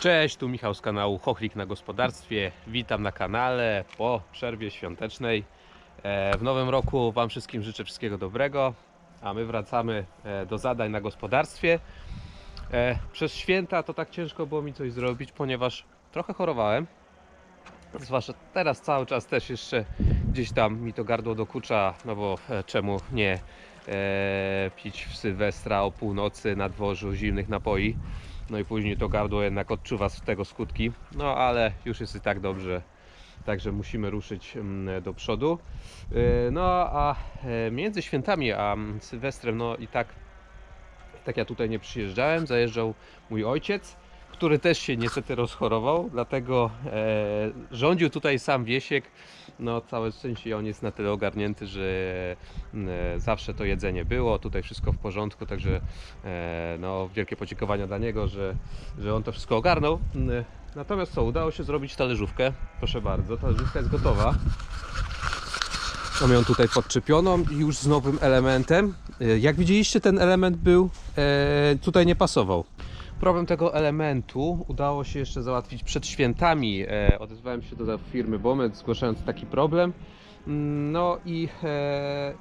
Cześć, tu Michał z kanału Chochlik na Gospodarstwie. Witam na kanale po przerwie świątecznej. E, W nowym roku Wam wszystkim życzę wszystkiego dobrego, a my wracamy e, do zadań na gospodarstwie. E, Przez święta to tak ciężko było mi coś zrobić, ponieważ trochę chorowałem. Zwłaszcza teraz cały czas też jeszcze gdzieś tam mi to gardło dokucza, no bo czemu nie pić w Sylwestra o północy na dworzu zimnych napoi. No i później to gardło jednak odczuwa z tego skutki. No ale już jest i tak dobrze. Także musimy ruszyć mm, do przodu. Yy, No a e, między świętami a mm, Sylwestrem, no i tak, tak ja tutaj nie przyjeżdżałem. Zajeżdżał mój ojciec, który też się niestety rozchorował, dlatego e, rządził tutaj sam Wiesiek. No całe szczęście on jest na tyle ogarnięty, że mm, zawsze to jedzenie było, tutaj wszystko w porządku, także e, no, wielkie podziękowania dla niego, że, że on to wszystko ogarnął. Mm, Natomiast co, udało się zrobić talerzówkę. Proszę bardzo, talerzówka jest gotowa. Mam ją tutaj podczepioną i już z nowym elementem. E, Jak widzieliście, ten element był e, tutaj nie pasował. Problem tego elementu udało się jeszcze załatwić przed świętami. E, odezwałem się do firmy Bomet, zgłaszając taki problem. Mm, No i e,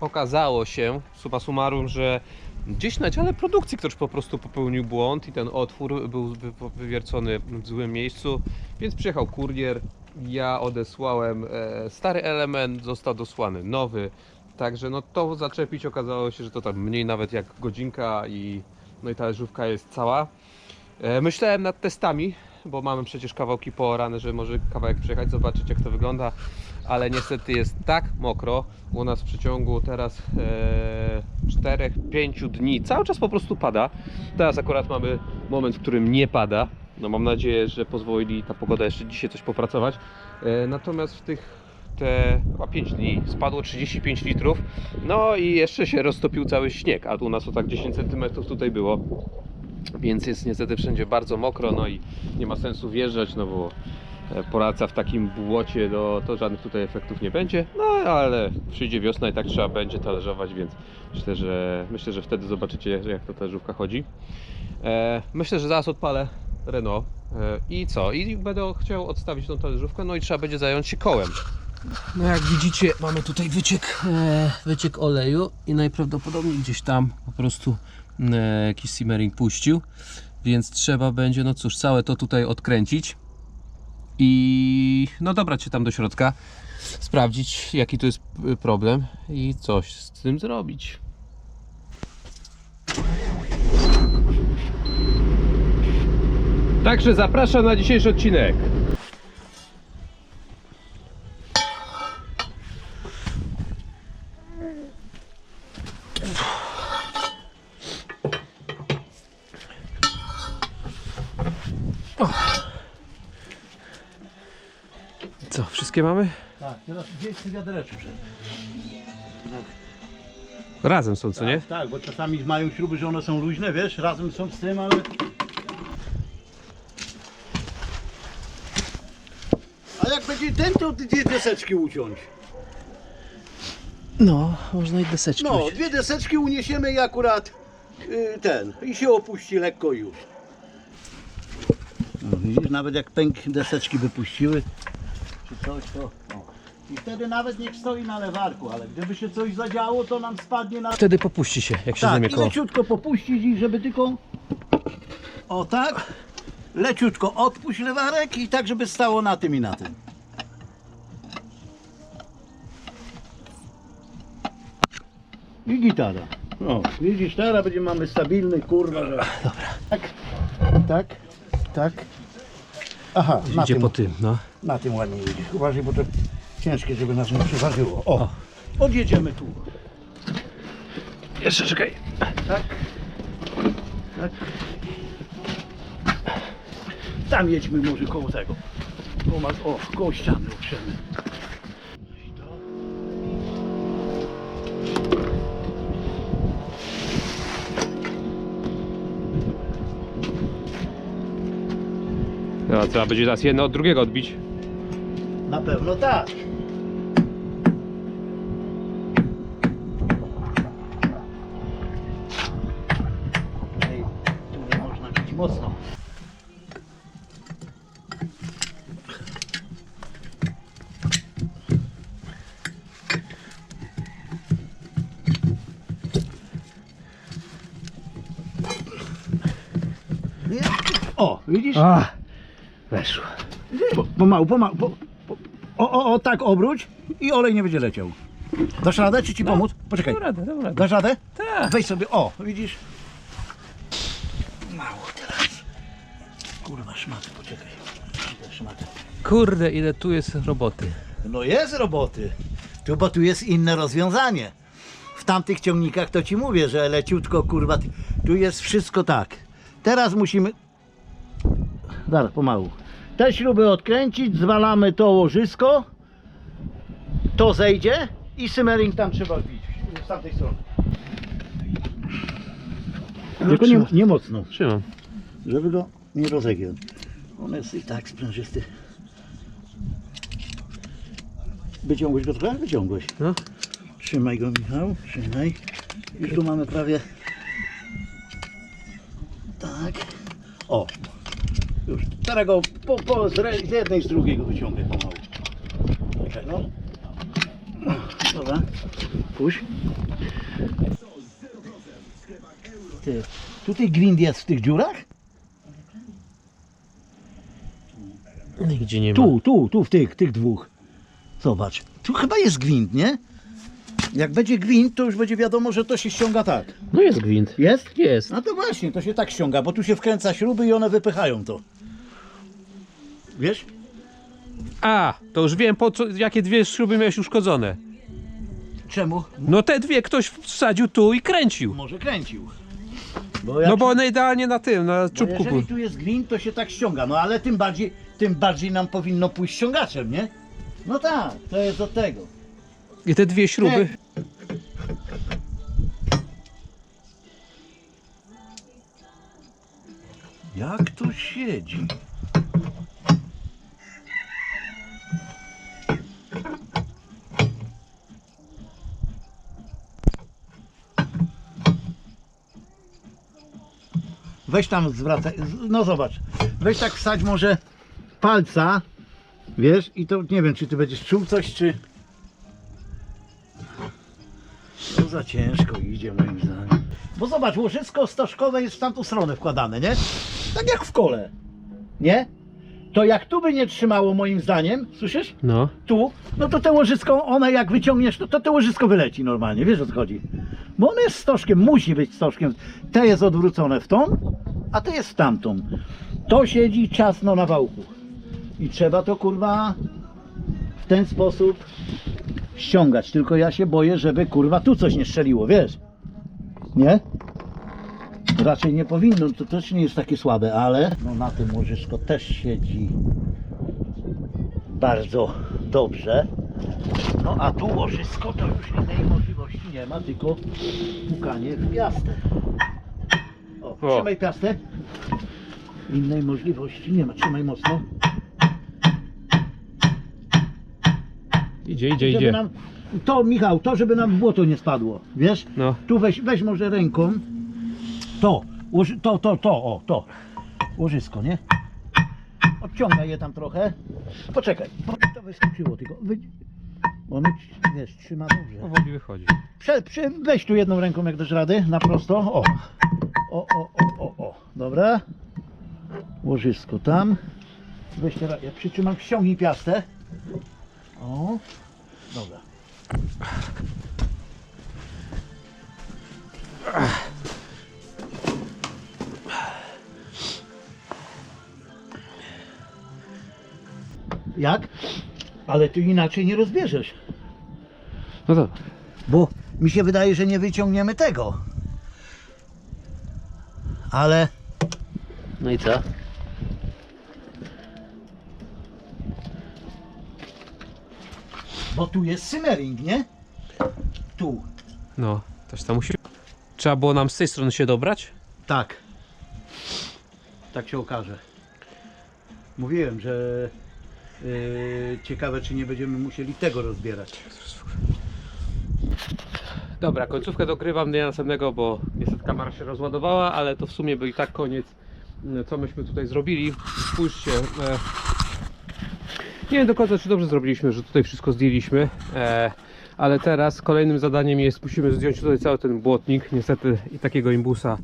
okazało się, summa summarum, że gdzieś na dziale produkcji ktoś po prostu popełnił błąd i ten otwór był wy- wywiercony w złym miejscu, więc przyjechał kurier. Ja odesłałem e, stary element, został dosłany nowy. Także no to zaczepić okazało się, że to tam mniej nawet jak godzinka i no i talerzówka jest cała. E, Myślałem nad testami, bo mamy przecież kawałki poorane, że może kawałek przejechać, zobaczyć jak to wygląda, ale niestety jest tak mokro. U nas w przeciągu teraz e, 4-5 dni cały czas po prostu pada. Teraz akurat mamy moment, w którym nie pada. No mam nadzieję, że pozwoli ta pogoda jeszcze dzisiaj coś popracować. E, natomiast w tych te chyba 5 dni spadło 35 litrów. No i jeszcze się roztopił cały śnieg, a tu u nas to tak 10 cm tutaj było. Więc jest niestety wszędzie bardzo mokro, no i nie ma sensu wjeżdżać, no bo e, praca w takim błocie, no to żadnych tutaj efektów nie będzie. No ale przyjdzie wiosna i tak trzeba będzie talerzować, więc myślę, że myślę, że wtedy zobaczycie jak to talerzówka chodzi. E, myślę, że zaraz odpalę Renault e, i co? I będę chciał odstawić tą talerzówkę, no i trzeba będzie zająć się kołem. No jak widzicie mamy tutaj wyciek, e, wyciek oleju i najprawdopodobniej gdzieś tam po prostu e, jakiś simmering puścił, więc trzeba będzie, no cóż, całe to tutaj odkręcić i no dobrać się tam do środka, sprawdzić jaki to jest y, problem i coś z tym zrobić. Także zapraszam na dzisiejszy odcinek. Wszystkie mamy? Tak, teraz gdzie jest te wiadereczko przed? Razem są, co nie? Tak, tak, bo czasami mają śruby, że one są luźne, wiesz, razem są z tym, ale... A jak będzie ten, to dwie deseczki uciąć. No, można i deseczki. No, dwie deseczki uniesiemy i akurat y, ten, i się opuści lekko już. No, widzisz, nawet jak pęk deseczki wypuściły, coś, to... O. I wtedy nawet niech stoi na lewarku, ale gdyby się coś zadziało, to nam spadnie na... Wtedy popuści się, jak się Tak, zajmie i koło. leciutko popuścić i żeby tylko... O tak, leciutko odpuść lewarek i tak, żeby stało na tym i na tym. I gitara. No, widzisz, teraz będzie mamy stabilny, kurwa, że... Dobra. Tak, tak, tak. Aha, Idzie po tym, no. Na tym ładnie idzie. Uważaj, bo to ciężkie, żeby nas nie przeważyło. O, odjedziemy tu. Jeszcze czekaj. Tak. Tak. Tam jedźmy może koło tego. Koło, o, koło ściany oprzemy. trzeba będzie teraz jedno od drugiego odbić. Na pewno tak. Można być mocno. O, widzisz? Ach weszło. Po, pomału, pomału. Po, po, o, o, o, tak obróć i olej nie będzie leciał. Dasz radę, czy ci pomóc? Poczekaj. Dam radę, dam radę. Dasz radę? Tak. Weź sobie, o, widzisz? Mało teraz. Kurwa, szmaty, poczekaj. Idę, Szmaty. Kurde, ile tu jest roboty. No jest roboty. Tu, bo tu jest inne rozwiązanie. W tamtych ciągnikach to ci mówię, że leciutko, kurwa, ty- tu jest wszystko tak. Teraz musimy... Zaraz, pomału. Te śruby odkręcić, zwalamy to łożysko, to zejdzie i symmering tam trzeba wbić, z tamtej strony. Tylko nie, nie mocno, Trzymam. żeby go nie rozegiął. On jest i tak sprężysty. Wyciągłeś go trochę? Wyciągłeś. No. Trzymaj go Michał, trzymaj. Już tu mamy prawie... Tak. O. Już. Teraz go po, po, z, jednej, z drugiej go wyciągaj pomału. Czekaj, no. Dobra. Puść. Ty, tutaj grind jest w tych dziurach? Nigdzie nie ma. Tu, tu, tu, w tych, tych dwóch. Zobacz. Tu chyba jest gwint, nie? Jak będzie gwint, to już będzie wiadomo, że to się ściąga tak. No jest gwint. Jest? Jest. No to właśnie, to się tak ściąga, bo tu się wkręca śruby i one wypychają to. Wiesz? A, to już wiem, po co, jakie dwie śruby miałeś uszkodzone. Czemu? No te dwie ktoś wsadził tu i kręcił. Może kręcił. Bo jak, No bo one idealnie na tym, na bo czubku jeżeli tu jest gwint, to się tak ściąga. No ale tym bardziej, tym bardziej nam powinno pójść ściągaczem, nie? No tak, to jest do tego. I te dwie śruby. Jak to siedzi? Weź tam zwracaj, no zobacz, weź tak wsadź może palca, wiesz, i to nie wiem, czy ty będziesz czuł coś, czy... To za ciężko idzie moim zdaniem. Bo zobacz, łożysko stożkowe jest w tamtą stronę wkładane, nie? Tak jak w kole, nie? To jak tu by nie trzymało moim zdaniem, słyszysz? No. Tu, no to te łożysko, one jak wyciągniesz, to, to te łożysko wyleci normalnie, wiesz o co chodzi? Bo ono jest stożkiem, musi być stożkiem. Te jest odwrócone w tą, a to jest w tamtą. To siedzi ciasno na wałku. I trzeba to kurwa w ten sposób ściągać. Tylko ja się boję, żeby kurwa tu coś nie strzeliło, wiesz? Nie? Raczej nie powinno, to też nie jest takie słabe, ale no na tym łożysko też siedzi bardzo dobrze. No a tu łożysko to już innej możliwości nie ma, tylko pukanie w piastę. O, O. trzymaj piastę. Innej możliwości nie ma, trzymaj mocno. Idzie, idzie, Żeby idzie. nam, to Michał, to żeby nam w błoto nie spadło, wiesz? No. Tu weź, weź może ręką. To, łoży, to, to, to, o, to. Łożysko, nie? Odciągaj je tam trochę. Poczekaj, bo to wyskoczyło tylko. Wy... Bo ono, wiesz, trzyma dobrze. Powoli wychodzi. Prze, prze, weź tu jedną ręką, jak dasz rady, na prosto. O, o, o, o, o, o. Dobra. Łożysko tam. Weź teraz, ja przytrzymam, ściągnij piastę. O, dobra. Jak? Ale ty inaczej nie rozbierzesz. No to. Bo mi się wydaje, że nie wyciągniemy tego. Ale No i co? bo tu jest simmering, nie? Tu. No, też tam musi. Trzeba było nam z tej strony się dobrać? Tak. Tak się okaże. Mówiłem, że ciekawe, czy nie będziemy musieli tego rozbierać. Dobra, końcówkę dokrywam dnia następnego, bo niestety kamera się rozładowała, ale to w sumie był i tak koniec, m, co myśmy tutaj zrobili. Spójrzcie. E, nie wiem do końca, czy dobrze zrobiliśmy, że tutaj wszystko zdjęliśmy. E, ale teraz kolejnym zadaniem jest, musimy zdjąć tutaj cały ten błotnik. Niestety i takiego imbusa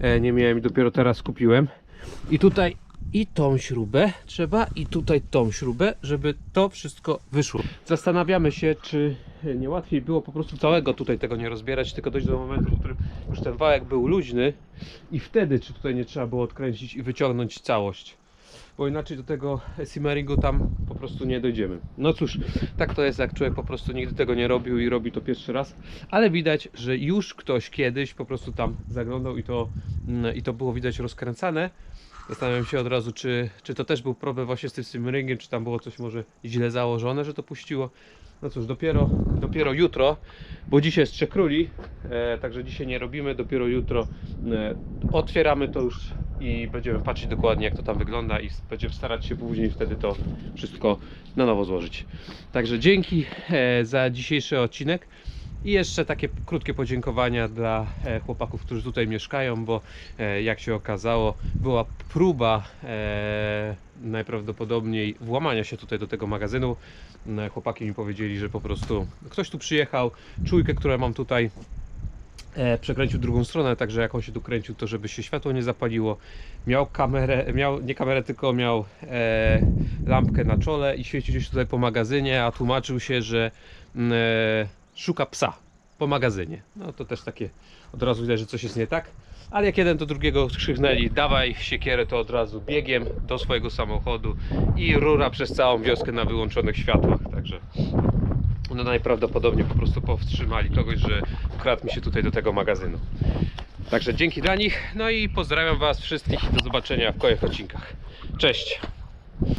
e, nie miałem i dopiero teraz kupiłem. I tutaj i tą śrubę trzeba, i tutaj tą śrubę, żeby to wszystko wyszło. Zastanawiamy się, czy nie łatwiej było po prostu całego tutaj tego nie rozbierać, tylko dojść do momentu, w którym już ten wałek był luźny i wtedy, czy tutaj nie trzeba było odkręcić i wyciągnąć całość. Bo inaczej do tego simmeringu tam po prostu nie dojdziemy. No cóż, tak to jest, jak człowiek po prostu nigdy tego nie robił i robi to pierwszy raz, ale widać, że już ktoś kiedyś po prostu tam zaglądał i to, mm, i to było widać rozkręcane. Zastanawiam się od razu, czy, czy to też był problem właśnie z tym simmeringiem, czy tam było coś może źle założone, że to puściło. No cóż, dopiero, dopiero jutro, bo dzisiaj jest Trzech Króli, e, także dzisiaj nie robimy, dopiero jutro e, otwieramy to już i będziemy patrzeć dokładnie jak to tam wygląda i będziemy starać się później wtedy to wszystko na nowo złożyć. Także dzięki e, za dzisiejszy odcinek. I jeszcze takie krótkie podziękowania dla e, chłopaków, którzy tutaj mieszkają, bo e, jak się okazało, była próba e, najprawdopodobniej włamania się tutaj do tego magazynu. E, Chłopaki mi powiedzieli, że po prostu ktoś tu przyjechał, czujkę, którą mam tutaj, przekręcił drugą stronę, także jak on się tu kręcił, to żeby się światło nie zapaliło. Miał kamerę, miał nie kamerę, tylko miał e, lampkę na czole i świecił gdzieś tutaj po magazynie, a tłumaczył się, że mm, e, szuka psa po magazynie. No to też takie od razu widać, że coś jest nie tak. Ale jak jeden do drugiego krzyknęli, dawaj siekierę, to od razu biegiem do swojego samochodu i rura przez całą wioskę na wyłączonych światłach. Także no najprawdopodobniej po prostu powstrzymali kogoś, że wkradł mi się tutaj do tego magazynu. Także dzięki dla nich. No i pozdrawiam Was wszystkich i do zobaczenia w kolejnych odcinkach. Cześć!